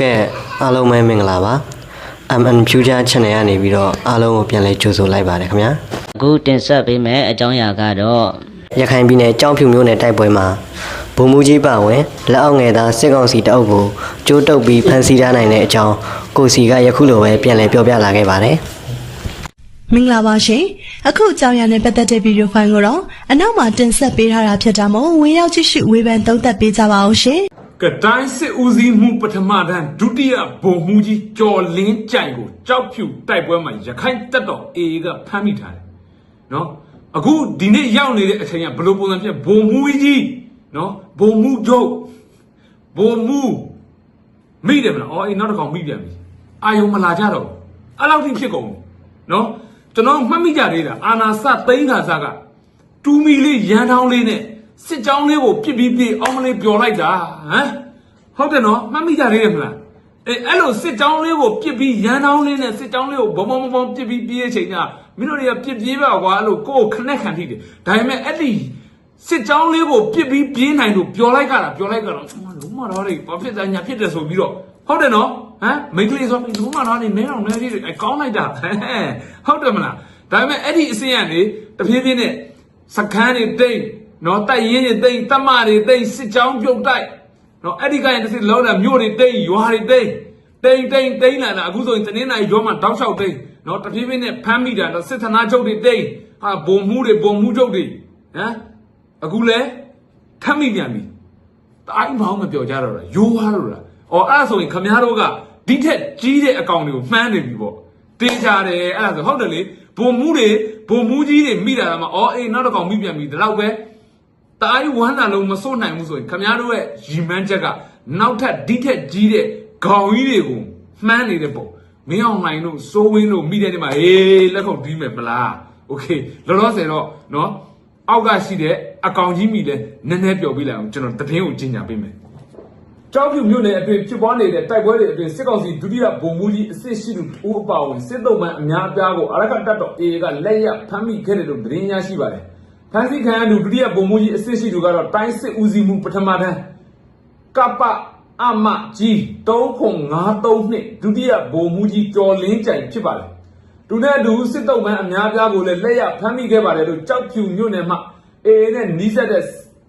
ကဲအားလုံးပဲမင်္ဂလာပါ MN Future Channel ကနေပြီးတော့အားလုံးကိုပြန်လဲကြိုဆိုလိုက်ပါတယ်ခင်ဗျာအခုတင်ဆက်ပေးမယ့်အကြောင်းအရာကတော့ရခိုင်ပြည်နယ်ကြောင်းဖြူမြို့နယ်တိုက်ပွဲမှာဗိုလ်မှူးကြီးပါဝင်လက်အောက်ငယ်သားစစ်ကောင်စီတအုပ်ကိုကျိုးတုပ်ပြီးဖမ်းဆီးထားနိုင်တဲ့အကြောင်းကိုစီကယခုလိုပဲပြန်လဲပြောပြလာခဲ့ပါတယ်မင်္ဂလာပါရှင်အခုအကြောင်းအရာနဲ့ပတ်သက်တဲ့ဗီဒီယိုဖိုင်ကိုတော့အနောက်မှာတင်ဆက်ပေးထားတာဖြစ်တာမို့ဝင်ရောက်ကြည့်ရှုဝေဖန်သုံးသပ်ပေးကြပါအောင်ရှင် ကတိုင်းစစ်ဦးစီးမှုပထမတန်းဒုတိယဗိုလ်မှူးကြီးကျော်လင်းကြိုင်ကိုကြောက်ဖြူတိုက်ပွဲမှာရခိုင်တပ်တော် AA ကဖမ်းမိထားတယ်နော်အခုဒီနေ့ရောက်နေတဲ့အချိန်ကဘယ်လိုပုံစံဖြစ်ဗိုလ်မှူးကြီးနော်ဗိုလ်မှူးချုပ်ဗိုလ်မှူးမိတယ်မလားအော်အေးနောက်တစ်ကောင်မိပြန်ပြီအာယုံမလာကြတော့ဘူးအဲ့လောက်ထိဖြစ်ကုန်ပြီနော်ကျွန်တော်မှတ်မိကြသေးတာအာနာစသိန်းခါစားကတူမီလေးရန်တောင်းလေးနဲ့ စစ်ကြောင်းလေးကိုပြစ်ပြီးပြစ်အောင်မလေးပျော်လိုက်တာဟမ်ဟုတ်တယ်နော်မှတ်မိကြသေးတယ်မလားအဲအဲ့လိုစစ်ကြောင်းလေးကိုပြစ်ပြီးရန်တောင်းလေးနဲ့စစ်ကြောင်းလေးကိုဘုံဘုံဘုံဘုံပြစ်ပြီးပြေးတဲ့အချိန်ကမင်းတို့တွေကပြစ်ပြေးပါကွာအဲ့လိုကိုယ်ကိုခနဲ့ခံထိတယ်ဒါပေမဲ့အဲ့ဒီစစ်ကြောင်းလေးကိုပြစ်ပြီးပြေးနိုင်လို့ပျော်လိုက်ကြတာပျော်လိုက်ကြတော့လုံးမတော်တွေဘာဖြစ်တာညာဖြစ်တယ်ဆိုပြီးတော့ဟုတ်တယ်နော်ဟမ်မိန်းကလေးဆိုပြီးလုံးမတော်နေမင်းတော်နေလေးအကောင်းလိုက်တာဟမ်ဟုတ်တယ်မလားဒါပေမဲ့အဲ့ဒီအစင်းကနေတဖြည်းဖြည်းနဲ့စခန်းတွေတိတ် နော်တိုက်ရင်တွေတိတ်တမတွေတိတ်စစ်ကြောင်းပြုတ်တိုက်နော်အဲ့ဒီကရင်တစ်စစ်လုံးတာမြို့တွေတိတ်ရွာတွေတိတ်တိတ်တိတ်တိတ်လာတာအခုဆိုရင်တနင်္လာရီရောမှာတောက်လျှောက်တိတ်နော်တဖြည်းဖြည်းနဲ့ဖမ်းမိတာတော့စစ်ဌာနချုပ်တွေတိတ်ဟာဘုံမှုတွေဘုံမှုချုပ်တွေဟမ်အခုလဲထမ်းမိပြန်ပြီတိုင်းဘောင်းမပြောကြတော့တာယိုးသွားတော့တာအော်အဲ့ဒါဆိုရင်ခမားတို့ကဒီထက်ကြီးတဲ့အကောင်တွေကိုမှန်းနေပြီပေါ့တင်းကြတယ်အဲ့ဒါဆိုဟုတ်တယ်လေဘုံမှုတွေဘုံမှုကြီးတွေမိတာကမှအော်အေးနောက်တစ်ကောင်မိပြန်ပြီဒါတော့ပဲ တိုင်းဝမ်းတာလုံးမစိုးနိုင်ဘူးဆိုရင်ခမရတို့ရဲ့ရီမန်းချက်ကနောက်ထပ်ဒီထက်ကြီးတဲ့ခေါင်းကြီးတွေကိုမှန်းနေတဲ့ပုံမင်းအောင်နိုင်တို့စိုးဝင်းတို့မိတဲ့နေ့မှာဟေးလက်ခုပ်တီးမယ်မလားโอเคလောလောဆယ်တော့เนาะအောက်ကရှိတဲ့အကောင်ကြီးမိလဲနည်းနည်းပျော်ပြလိုက်အောင်ကျွန်တော်တည်င်းကိုကျင်းညာပေးမယ်ကြောက်ဖြူမြို့နယ်အတွင်းဖြစ်ပွားနေတဲ့တိုက်ပွဲတွေအတွင်းစစ်ကောင်စီဒုတိယဗိုလ်မှူးကြီးအစ်စ်ရှိသူဦးအပါဝင်စစ်တုံးမှန်အများအပြားကိုအရကတပ်တော် AA ကလက်ရဖမ်းမိခဲ့တယ်လို့သတင်းရရှိပါတယ် ဖမ်းဆီးခံရသူဒုတိယဗိုလ်မှူးကြီးအစ်စ်ရှိသူကတော့တိုင်းစစ်ဦးစီးမှုပထမတန်းကပ္ပအမကြီး3952နှစ်ဒုတိယဗိုလ်မှူးကြီးကျော်လင်းကြိုင်ဖြစ်ပါတယ်။သူနဲ့အတူစစ်တုံးမှန်အများပြားကိုလည်းလက်ရဖမ်းမိခဲ့ပါတယ်လို့ကြောက်ဖြူမြို့နယ်မှာအေအေနဲ့နီးစပ်တဲ့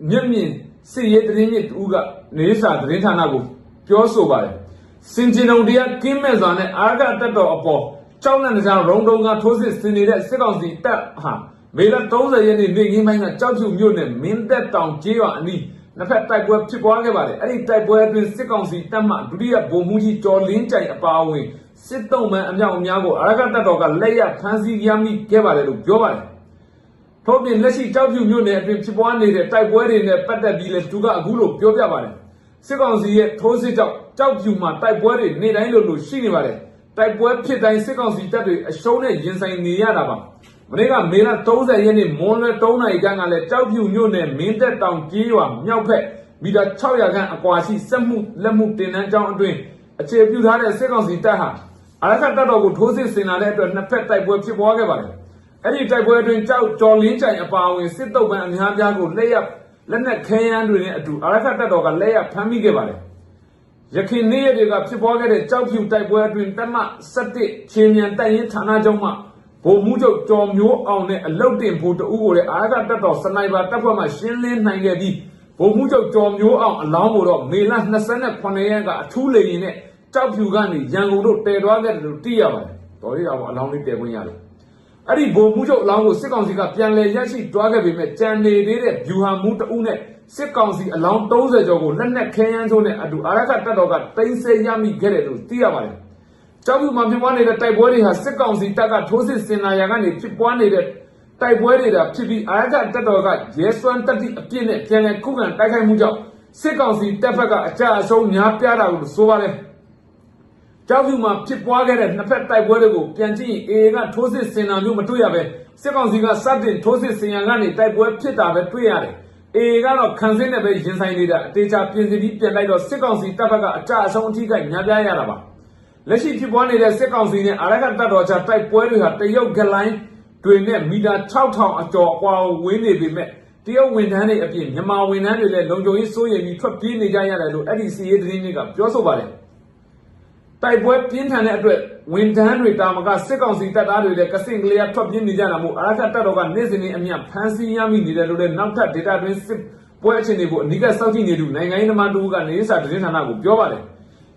မျက်မြင်စစ်ရေးသတင်းမြစ်တူကနေစာသတင်းဌာနကိုပြောဆိုပါတယ်။စင်ဂျင်ုံတရားကင်းမဲ့စွာနဲ့အာရကတက်တော်အပေါ်ကြောက်လန့်တဲ့ကြောင့်ရုံတုံကထိုးစစ်ဆင်နေတဲ့စစ်ကောင်စီတပ်ဟာ မေလ30ရက်နေ့နေ့ခင်းပိုင်းကကြောက်ဖြူမြို့နယ်မင်းသက်တောင်ကျေးရွာအနီးနှစ်ဖက်တိုက်ပွဲဖြစ်ပွားခဲ့ပါတယ်အဲ့ဒီတိုက်ပွဲအတွင်းစစ်ကောင်စီတပ်မှဒုတိယဗိုလ်မှူးကြီးကျော်လင်းကြိုင်အပါအဝင်စစ်တုံးမှန်အမြောက်အများကိုအရကတပ်တော်ကလက်ရဖမ်းဆီးရမိခဲ့ပါတယ်လို့ပြောပါတယ်ထို့ပြင်လက်ရှိကြောက်ဖြူမြို့နယ်အတွင်းဖြစ်ပွားနေတဲ့တိုက်ပွဲတွေနဲ့ပတ်သက်ပြီးလဲသူကအခုလိုပြောပြပါတယ်စစ်ကောင်စီရဲ့ထိုးစစ်ကြောင့်ကြောက်ဖြူမှာတိုက်ပွဲတွေနေ့တိုင်းလိုလိုရှိနေပါတယ်တိုက်ပွဲဖြစ်တိုင်းစစ်ကောင်စီတပ်တွေအရှုံးနဲ့ရင်ဆိုင်နေရတာပါ မနေ့ကမေလ30ရက်နေ့မွန်းလွဲ3နာရီခန့်ကလည်းကြောက်ဖြူမြို့နယ်မင်းသက်တောင်ကြီးရွာမြောက်ဖက်မီတာ600ခန့်အကွာရှိစက်မှုလက်မှုတင်နန်းကျောင်းအတွင်းအခြေပြုထားတဲ့စစ်ကောင်စီတပ်ဟာအရခတ်တပ်တော်ကိုထိုးစစ်ဆင်လာတဲ့အတွက်နှစ်ဖက်တိုက်ပွဲဖြစ်ပွားခဲ့ပါတယ်အဲ့ဒီတိုက်ပွဲအတွင်းကြောက်ကျော်လင်းကြိုင်အပါအဝင်စစ်တုပ်ပန်းအများပြားကိုလက်ရလက်နက်ခဲယမ်းတွေနဲ့အတူအရခတ်တပ်တော်ကလက်ရဖမ်းမိခဲ့ပါတယ်ရခိုင်နေ့ရက်တွေကဖြစ်ပွားခဲ့တဲ့ကြောက်ဖြူတိုက်ပွဲအတွင်းတမ17ချင်းမြန်တိုက်ရင်ဌာနချုပ်မှ ဗိုလ်မှူးချုပ်ကျော်မျိုးအောင်နဲ့အလုတ်တင်ဖို့တဦးကိုလည်းအာရကတပ်တော်စနိုက်ပါတပ်ဖွဲ့မှရှင်းလင်းနိုင်ခဲ့ပြီးဗိုလ်မှူးချုပ်ကျော်မျိုးအောင်အလောင်းကိုတော့မေလ28ရက်ကအထူးလေရင်နဲ့ကြောက်ဖြူကနေရန်ကုန်တို့တည်သွားခဲ့တယ်လို့သိရပါတယ်။တော်ရတာပေါ့အလောင်းလေးတည်ခွင့်ရတယ်။အဲ့ဒီဗိုလ်မှူးချုပ်အလောင်းကိုစစ်ကောင်စီကပြန်လည်ရရှိတွားခဲ့ပေမဲ့ကြံနေသေးတဲ့ဗျူဟာမှူးတဦးနဲ့စစ်ကောင်စီအလောင်း30ကျော်ကိုလက်နက်ခဲယမ်းချိုးနဲ့အတူအာရခတပ်တော်ကတင်ဆက်ရမိခဲ့တယ်လို့သိရပါတယ်။ ကြောက်ဖြူမှာဖြစ်ပွားနေတဲ့တိုက်ပွဲတွေဟာစစ်ကောင်စီတပ်ကထိုးစစ်ဆင်လာရာကနေဖြစ်ပွားနေတဲ့တိုက်ပွဲတွေတာဖြစ်ပြီးအာရခတပ်တော်ကရဲစွမ်းတက်သည့်အပြစ်နဲ့ပြန်လည်ခုခံတိုက်ခိုက်မှုကြောင့်စစ်ကောင်စီတပ်ဖက်ကအကြအဆုံးများပြားတာကိုဆိုပါတယ်။ကြောက်ဖြူမှာဖြစ်ပွားခဲ့တဲ့နှစ်ဖက်တိုက်ပွဲတွေကိုပြန်ကြည့်ရင် AA ကထိုးစစ်ဆင်တာမျိုးမတွေ့ရပဲစစ်ကောင်စီကစတင်ထိုးစစ်ဆင်ရန်ကနေတိုက်ပွဲဖြစ်တာပဲတွေ့ရတယ်။ AA ကတော့ခံစင်းနဲ့ပဲရင်ဆိုင်နေတာအတေချာပြင်စီပြီးပြန်လိုက်တော့စစ်ကောင်စီတပ်ဘက်ကအကြအဆုံးအထိကညာပြားရတာပါ။ လက်ရှိဖြစ်ပွားနေတဲ့စစ်ကောင်စီနဲ့အာရခတပ်တော်ကြားတိုက်ပွဲတွေဟာတရုတ်ဂလိုင်းတွေနဲ့မီတာ6000အကျော်အကွာဝေးနေပေမဲ့တရုတ်ဝန်ထမ်းတွေအပြင်မြန်မာဝန်ထမ်းတွေလည်းလုံခြုံရေးစိုးရိမ်ပြီးထွက်ပြေးနေကြရတယ်လို့အဲ့ဒီစီရေးသတင်းတွေကပြောဆိုပါတယ်။တိုက်ပွဲပြင်းထန်တဲ့အတွက်ဝန်ထမ်းတွေတာမကစစ်ကောင်စီတပ်သားတွေလည်းကစင်ကလေးကထွက်ပြေးနေကြတာမို့အရခတ်တပ်တော်ကနေ့စဉ်နဲ့အမျှဖမ်းဆီးရမိနေတယ်လို့လည်းနောက်ထပ်ဒေတာတွင်စစ်ပွဲအခြေအနေကိုအနိကစောင့်ကြည့်နေသူနိုင်ငံရေးသမားတူကနေစာသတင်းဌာနကိုပြောပါတယ်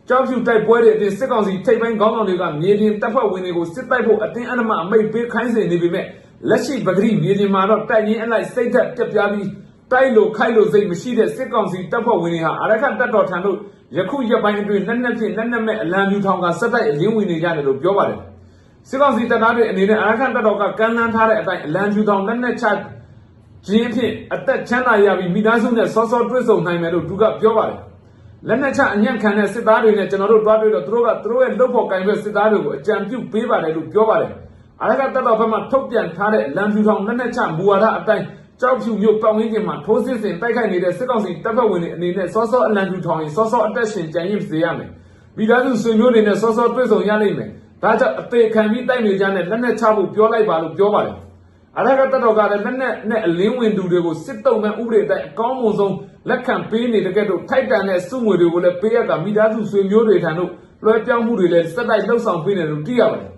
ကြောက်ဖြူတိုက်ပွဲတွေအပြင်စစ်ကောင်စီထိပ်ပိုင်းခေါင်းဆောင်တွေကမြေပြင်တပ်ဖွဲ့ဝင်တွေကိုစစ်တိုက်ဖို့အတင်းအဓမ္မအမိတ်ပေးခိုင်းစေနေပေမဲ့လက်ရှိပဂရိမြေပြင်မှာတော့တိုက်ရင်အလိုက်စိတ်သက်ပြက်ပြားပြီးတိုက်လို့ခိုက်လို့စိတ်မရှိတဲ့စစ်ကောင်စီတပ်ဖွဲ့ဝင်တွေဟာအရခတ်တပ်တော်ထံသို့ယခုရက်ပိုင်းအတွင်းလက်နက်ဖြင့်လက်နက်မဲ့အလံပြူထောင်ကစက်တိုက်အရင်ဝင်နေကြတယ်လို့ပြောပါတယ်စစ်ကောင်စီတပ်သားတွေအနေနဲ့အရခတ်တပ်တော်ကကမ်းလှမ်းထားတဲ့အတိုင်းအလံပြူထောင်လက်နက်ချခြင်းဖြင့်အသက်ချမ်းသာရပြီးမိသားစုနဲ့စောစောတွေ့ဆုံနိုင်မယ်လို့သူကပြောပါတယ် လက်နက်ချအညံ့ခံတဲ့စစ်သားတွေနဲ့ကျွန်တော်တို့တွားတွေ့တော့သူတို့ကသူတို့ရဲ့လုပ်ဖို့ကင်ဘက်စစ်သားတွေကိုအကြံပြုပေးပါတယ်လို့ပြောပါတယ်။အားရကတပ်တော်ဘက်မှထုတ်ပြန်ထားတဲ့လန်ဖြူထောင်လက်နက်ချမူဝါဒအတိုင်းကြောက်ဖြူမျိုးပောင်းရင်းချင်းမှာထိုးစစ်ဆင်တိုက်ခိုက်နေတဲ့စစ်ကောင်စီတပ်ဖွဲ့ဝင်တွေအနေနဲ့စောစောအလံဖြူထောင်ရင်စောစောအသက်ရှင်ကြံရည်စေရမယ်။မိသားစုဆွေမျိုးတွေနဲ့စောစောတွေ့ဆုံရလိမ့်မယ်။ဒါကြောင့်အသေးခံပြီးတိုက်နေကြတဲ့လက်နက်ချဖို့ပြောလိုက်ပါလို့ပြောပါတယ်။အရကတတော်ကလည်းလက်နဲ့နဲ့အလင်းဝင်သူတွေကိုစစ်တုံးမဲ့ဥပဒေအတိုင်းအကောင်းမွန်ဆုံး လက်ခံပေးနေတဲ့ကဲ့သို့ထိုက်တန်တဲ့စုငွေတွေကိုလည်းပေးရတာမိသားစုဆွေမျိုးတွေထံသို့လွှဲပြောင်းမှုတွေလည်းစက်တိုက်လှုပ်ဆောင်ပေးနေတယ်လို့သိရပါတယ်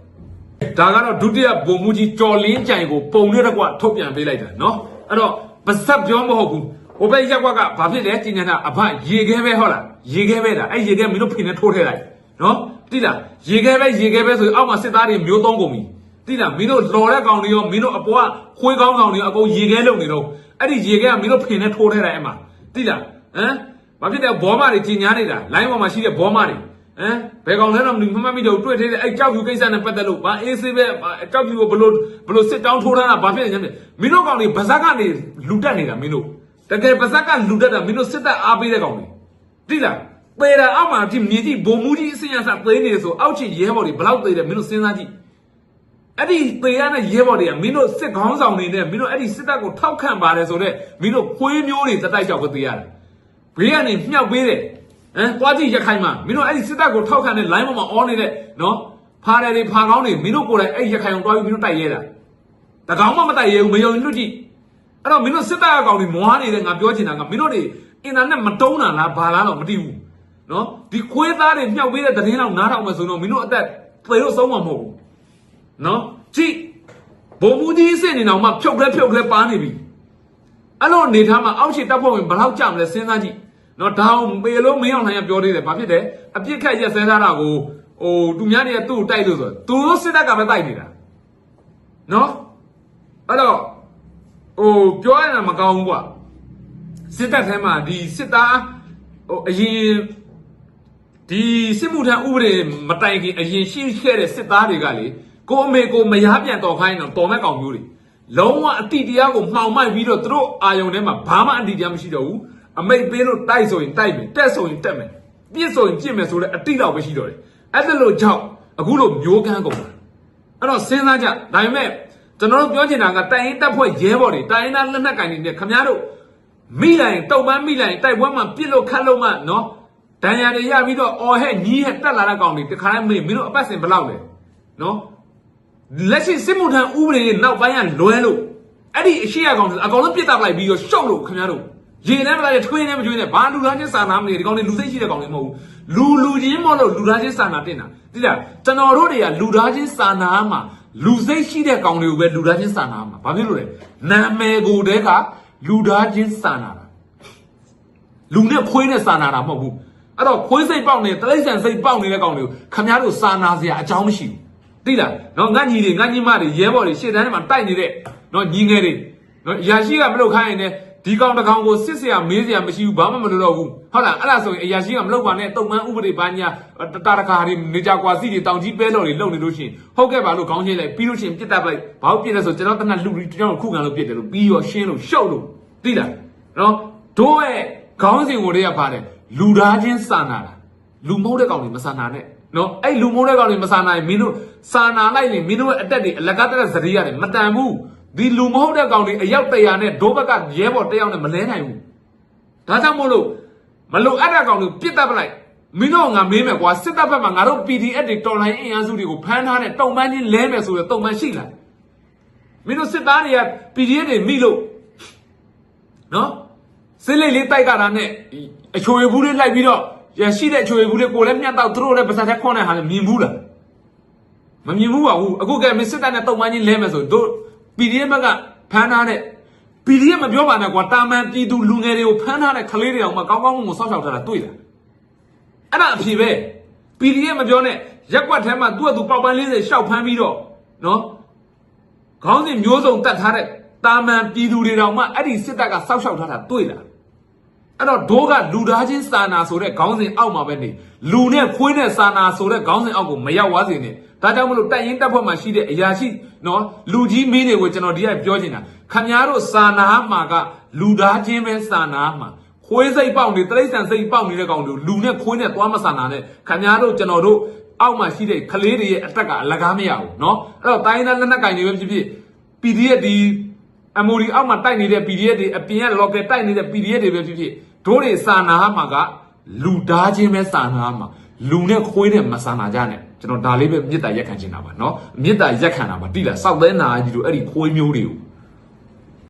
။ဒါကတော့ဒုတိယဗိုလ်မှူးကြီးကျော်လင်းကြိုင်ကိုပုံရတဲ့ကွာထုတ်ပြန်ပေးလိုက်တာနော်။အဲ့တော့ပါစပ်ပြောမဟုတ်ဘူး။ဟိုဘက်ရက်ကွက်ကဘာဖြစ်လဲကျင်ညာတာအဖရေခဲပဲဟုတ်လား။ရေခဲပဲတာအဲ့ရေခဲမင်းတို့ဖိနေထိုးထဲလိုက်နော်။တိလားရေခဲပဲရေခဲပဲဆိုရင်အောက်မှာစစ်သားတွေမျိုးသုံးကုန်ပြီ။တိလားမင်းတို့လော်တဲ့ကောင်တွေရောမင်းတို့အပေါ်ကခွေးကောင်းကောင်တွေရောအကုန်ရေခဲလုံနေတော့အဲ့ဒီရေခဲကမင်းတို့ဖင်နဲ့ထိုးထဲတာအဲ့မှာ တိလားဟမ်ဘာဖြစ်လဲဘောမတွေကြီးညားနေတာလိုင်းပေါ်မှာရှိတဲ့ဘောမတွေဟမ်ဘယ်ကောင်လဲတော့မမှတ်မိတော့တွေ့သေးတယ်အဲ့ကြောက်ဖြူကိစ္စနဲ့ပတ်သက်လို့ဘာအေးဆေးပဲကြောက်ဖြူကိုဘလို့ဘလို့စစ်တောင်းထိုးထားတာဘာဖြစ်လဲညမင်းတို့ကောင်တွေဗဇက်ကနေလူတက်နေတာမင်းတို့တကယ်ဗဇက်ကလူတက်တာမင်းတို့စစ်တပ်အားပေးတဲ့ကောင်တွေတိလားပေတာအောက်မှာဒီမြေကြီးဘုံမူကြီးအစင်ရစသေးနေဆိုအောက်ချီရဲဘော်တွေဘလောက်သေးတယ်မင်းတို့စဉ်းစားကြည့် အဲ့ဒီသေရတဲ့ရဲဘော်တွေကမင်းတို့စစ်ခေါင်းဆောင်တွေနဲ့မင်းတို့အဲ့ဒီစစ်တပ်ကိုထောက်ခံပါတယ်ဆိုတော့မင်းတို့ခွေးမျိုးတွေတက်တိုက်ကြောက်ကိုသေရတယ်ဘေးကနေမြှောက်ပေးတယ်ဟမ်သွားကြည့်ရခိုင်မှာမင်းတို့အဲ့ဒီစစ်တပ်ကိုထောက်ခံတဲ့ line ပေါ်မှာအော်နေတဲ့နော်ဖားတယ်တွေဖာကောင်းတွေမင်းတို့ကိုယ်တိုင်အဲ့ဒီရခိုင်အောင်တွားပြီးမင်းတို့တိုက်ရဲတာတကောင်မှမတိုက်ရဲဘူးမယုံရင်လွတ်ကြည့်အဲ့တော့မင်းတို့စစ်တပ်အကောင်တွေမွားနေတယ်ငါပြောချင်တာကမင်းတို့တွေအင်တာနက်မတုံးတာလားဘာလားတော့မသိဘူးနော်ဒီခွေးသားတွေမြှောက်ပေးတဲ့သတင်းတော့နားထောင်မယ်ဆိုတော့မင်းတို့အသက်သေလို့ဆုံးမှာမဟုတ်ဘူး နော်ကြည့်ဘုံမူကြီးစစ်နေအောင်မှဖြုတ်လဲဖြုတ်လဲပါနေပြီအဲ့လိုအနေထားမှာအောက်ခြေတပ်ဖွဲ့ဝင်ဘယ်လောက်ကြာမလဲစဉ်းစားကြည့်နော်ဒါအောင်ပေလို့မင်းအောင်နိုင်ရပြောသေးတယ်ဘာဖြစ်တယ်အပြစ်ခတ်ရက်စဲထားတာကိုဟိုသူများတွေကသူ့ကိုတိုက်လို့ဆိုသူတို့စစ်တပ်ကပဲတိုက်နေတာနော်အဲ့တော့ဟိုပြောရတာမကောင်းဘူးကွာစစ်တပ်ထဲမှာဒီစစ်သားဟိုအရင်ဒီစစ်မှုထမ်းဥပဒေမတိုင်ခင်အရင်ရှိခဲ့တဲ့စစ်သားတွေကလေ ကိုအမေကိုမရားပြန်တော်ခိုင်းတော့တော်မဲ့ကောင်မျိုးတွေလုံးဝအတိတရားကိုမှောင်မိုက်ပြီးတော့သူတို့အာယုံထဲမှာဘာမှအတိတရားမရှိတော့ဘူးအမိတ်ပေးလို့တိုက်ဆိုရင်တိုက်မယ်တက်ဆိုရင်တက်မယ်ပြစ်ဆိုရင်ပြစ်မယ်ဆိုလည်းအတိတော့ပဲရှိတော့တယ်အဲ့ဒါလို့ကြောင့်အခုလို့မျိုးကန်းကုန်တာအဲ့တော့စဉ်းစားကြဒါပေမဲ့ကျွန်တော်တို့ပြောချင်တာကတိုင်ရင်တပ်ဖွဲ့ရဲဘော်တွေတိုင်ရင်သားလက်နက်ကင်တွေနဲ့ခမားတို့မိလိုက်တုံပန်းမိလိုက်တိုက်ပွဲမှာပြစ်လို့ခတ်လို့မှနော်ဒဏ်ရာတွေရပြီးတော့အော်ဟဲ့ညီးဟဲ့တက်လာတဲ့ကောင်တွေတခါတည်းမေးမင်းတို့အပတ်စဉ်ဘယ်လောက်လဲနော် လက်ရှိစစ်မှုထမ်းဥပဒေရဲ့နောက်ပိုင်းကလွဲလို့အဲ့ဒီအရှိရကောင်တွေအကောင်လုံးပြစ်တပ်လိုက်ပြီးတော့ရှုပ်လို့ခမားတို့ရေထဲမလာတဲ့ထွေးထဲမကျွေးနဲ့ဘာလူသားချင်းစာနာမနေဒီကောင်တွေလူစိတ်ရှိတဲ့ကောင်တွေမဟုတ်ဘူးလူလူချင်းမဟုတ်လို့လူသားချင်းစာနာတင်တာတိလားကျွန်တော်တို့တွေကလူသားချင်းစာနာမှာလူစိတ်ရှိတဲ့ကောင်တွေကိုပဲလူသားချင်းစာနာမှာဘာဖြစ်လို့လဲနာမည်ကိုတည်းကလူသားချင်းစာနာတာလူနဲ့ခွေးနဲ့စာနာတာမဟုတ်ဘူးအဲ့တော့ခွေးစိတ်ပေါက်နေတလိမ့်ဆန်စိတ်ပေါက်နေတဲ့ကောင်တွေကိုခမားတို့စာနာစရာအကြောင်းမရှိဘူး သိလားနော်ငါညီတွေငါညီမတွေရဲဘော်တွေရှေ့တန်းထဲမှာတိုက်နေတဲ့နော်ညီငယ်တွေနော်အရာရှိကမလုပ်ခိုင်းရင်လည်းဒီကောင်တစ်ကောင်ကိုစစ်စရာမေးစရာမရှိဘူးဘာမှမလုပ်တော့ဘူးဟုတ်လားအဲ့ဒါဆိုရင်အရာရှိကမလုပ်ပါနဲ့တုံမှန်ဥပဒေဘာညာတတာတခါတွေနေကြကွာစီတွေတောင်ကြီးပဲတော်တွေလုံနေလို့ရှိရင်ဟုတ်ကဲ့ပါလို့ခေါင်းချင်းလိုက်ပြီးလို့ရှိရင်ပြစ်တတ်လိုက်ဘာလို့ပြစ်လဲဆိုကျွန်တော်တနက်လူတွေကျွန်တော်ခုခံလို့ပြစ်တယ်လို့ပြီးရောရှင်းလို့ရှုပ်လို့သိလားနော်တို့ရဲ့ခေါင်းစဉ်ကိုတည်းကပါတယ်လူသားချင်းစာနာတာလူမဟုတ်တဲ့ကောင်တွေမစာနာနဲ့ နော်အဲ့လူမဟုတ်တဲ့ကောင်တွေမစာနာရင်မင်းတို့စာနာလိုက်ရင်မင်းတို့ရဲ့အတက်တွေအလကားတက်တဲ့ဇရိရတယ်မတန်ဘူးဒီလူမဟုတ်တဲ့ကောင်တွေအယောက်တရာနဲ့ဒိုးဘက်ကရဲဘော်တယောက်နဲ့မလဲနိုင်ဘူးဒါကြောင့်မို့လို့မလို့အဲ့တဲ့ကောင်တွေပြစ်တတ်ပလိုက်မင်းတို့ငါမေးမယ်ကွာစစ်တပ်ဘက်မှာငါတို့ PDF တွေတော်လိုင်းအင်အားစုတွေကိုဖမ်းထားတဲ့တုံပန်းချင်းလဲမယ်ဆိုတော့တုံပန်းရှိလားမင်းတို့စစ်သားတွေက PDF တွေမိလို့နော်စစ်လိတ်လေးတိုက်ကြတာနဲ့အချိုရဘူးလေးလိုက်ပြီးတော့ ရရှိတဲ့ချွေဘူးလေးကိုလည်းမြတ်တော့သူတို့လည်းပါစတဲ့ခွန်းတဲ့ဟာလည်းမြင်ဘူးလားမမြင်ဘူးပါဘူးအခုကဲမစစ်တပ်နဲ့တုံမန်းကြီးလဲမယ်ဆိုတို့ PDF ဘက်ကဖမ်းထားတဲ့ PDF မပြောပါနဲ့ကွာတာမန်ပြည်သူလူငယ်တွေကိုဖမ်းထားတဲ့ကလေးတွေအောင်မကောင်းကောင်းမွန်မွန်စောက်ရှောက်ထားတာတွေ့လားအဲ့ဒါအဖြေပဲ PDF မပြောနဲ့ရက်ကွက်ထဲမှာသူ့အတူပေါက်ပန်း40ရှောက်ဖမ်းပြီးတော့နော်ခေါင်းစဉ်မျိုးစုံတတ်ထားတဲ့တာမန်ပြည်သူတွေတောင်မှအဲ့ဒီစစ်တပ်ကစောက်ရှောက်ထားတာတွေ့လား အဲ့တော့ဒိုးကလူသားချင်းစာနာဆိုတဲ့ခေါင်းစဉ်အောက်မှာပဲနေလူနဲ့ခွေးနဲ့စာနာဆိုတဲ့ခေါင်းစဉ်အောက်ကိုမရောက်သွားစေနဲ့ဒါကြောင့်မလို့တိုက်ရင်တက်ဖွဲ့မှာရှိတဲ့အရာရှိနော်လူကြီးမင်းတွေကိုကျွန်တော်ဒီကပြောချင်တာခမများတို့စာနာမှာကလူသားချင်းပဲစာနာမှာခွေးစိတ်ပေါက်နေတိရစ္ဆာန်စိတ်ပေါက်နေတဲ့ကောင်တွေလူနဲ့ခွေးနဲ့သွားမစာနာနဲ့ခမများတို့ကျွန်တော်တို့အောက်မှာရှိတဲ့ကလေးတွေရဲ့အတက်ကအလကားမရဘူးเนาะအဲ့တော့တိုင်းသားလက်နက်ကင်တွေပဲဖြစ်ဖြစ် PDF ဒီ MOD အောက်မှာတိုက်နေတဲ့ PDF တွေအပြင်က local တိုက်နေတဲ့ PDF တွေပဲဖြစ်ဖြစ် တို့တွေစာနာမှာကလူသားချင်းပဲစာနာမှာလူနဲ့ခွေးနဲ့မစာနာကြနဲ့ကျွန်တော်ဒါလေးပဲမေတ္တာရက်ခံချင်တာပါเนาะမေတ္တာရက်ခံတာပါတိလားစောက်သဲနာကြီးတို့အဲ့ဒီခွေးမျိုးတွေကို